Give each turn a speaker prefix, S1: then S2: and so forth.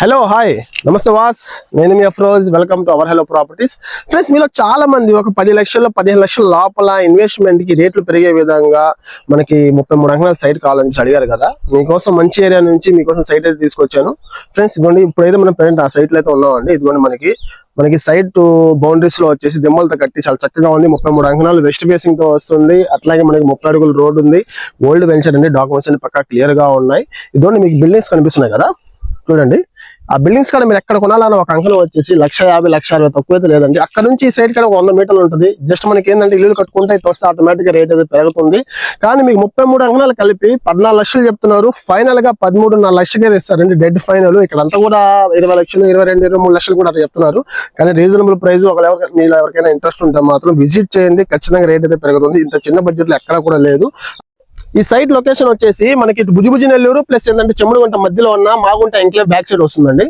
S1: Hello hi నమస్తే వాస్. నేను మీ Afroz. Welcome to our hello properties friends మీలో చాలా మంది ఒక పది లక్షల్లో పదిహేను లక్షల లోపల ఇన్వెస్ట్మెంట్కి రేట్లు పెరిగే విధంగా మనకి ముప్పై మూడు అంకణాల సైట్ కావాలని చెప్పి అడిగారు కదా. మీకోసం మంచి ఏరియా నుంచి మీకోసం సైట్ అయితే తీసుకొచ్చాను. ఫ్రెండ్స్ ఇదిగోండి ఇప్పుడైతే మనం ప్రజెంట్ ఆ సైట్లో అయితే ఉన్నామండి. ఇదిగోండి మనకి మనకి సైట్ బౌండరీస్లో వచ్చేసి దిమ్మలతో కట్టి చాలా చక్కగా ఉంది. ముప్పై మూడు అంకణాలు వెస్ట్ ఫేసింగ్తో వస్తుంది. అట్లాగే మనకి ముప్పై అడుగుల రోడ్ ఉంది. ఓల్డ్ వెంచర్ అండి డాక్యుమెంట్స్ అన్ని పక్కా క్లియర్గా ఉన్నాయి. ఇదిగోండి మీకు బిల్డింగ్స్ కనిపిస్తున్నాయి కదా. చూడండి. ఆ బిల్డింగ్స్ కానీ మీరు ఎక్కడ కొనాలని ఒక అంకణం వచ్చేసి లక్ష యాభై లక్ష అరవై తక్కువ అయితే లేదండి. అక్కడ నుంచి ఈ సైడ్ కూడా ఒక వంద మీటర్లు ఉంటుంది. జస్ట్ మనకి ఏంటంటే ఇల్లు కట్టుకుంటే ఇటు వస్తే ఆటోమేటిక్ రేట్ అయితే పెరుగుతుంది. కానీ మీకు ముప్పై మూడు అంకణాలు కలిపి పద్నాలుగు లక్షలు చెప్తున్నారు. ఫైనల్గా పదమూడున్నర లక్షకే ఇస్తారండి డెడ్ ఫైనల్ ఇక్కడ అంతా కూడా ఇరవై లక్షలు ఇరవై రెండు ఇరవై మూడు లక్షలు కూడా అట్లా చెప్తున్నారు. కానీ రీజనబుల్ ప్రైస్ ఒకవేళ మీరు ఎవరికైనా ఇంట్రెస్ట్ ఉంటే మాత్రం విజిట్ చేయండి. ఖచ్చితంగా రేట్ అయితే పెరుగుతుంది. ఇంత చిన్న బడ్జెట్లో ఎక్కడ కూడా లేదు. ఈ సైట్ లొకేషన్ వచ్చేసి మనకి ఇటు నెల్లూరు ప్లస్ ఏంటంటే చెమ్ముడుగుంట మధ్యలో ఉన్న మాగుంట ఎంక్లేవ్ బ్యాక్ సైడ్ వస్తుందండి.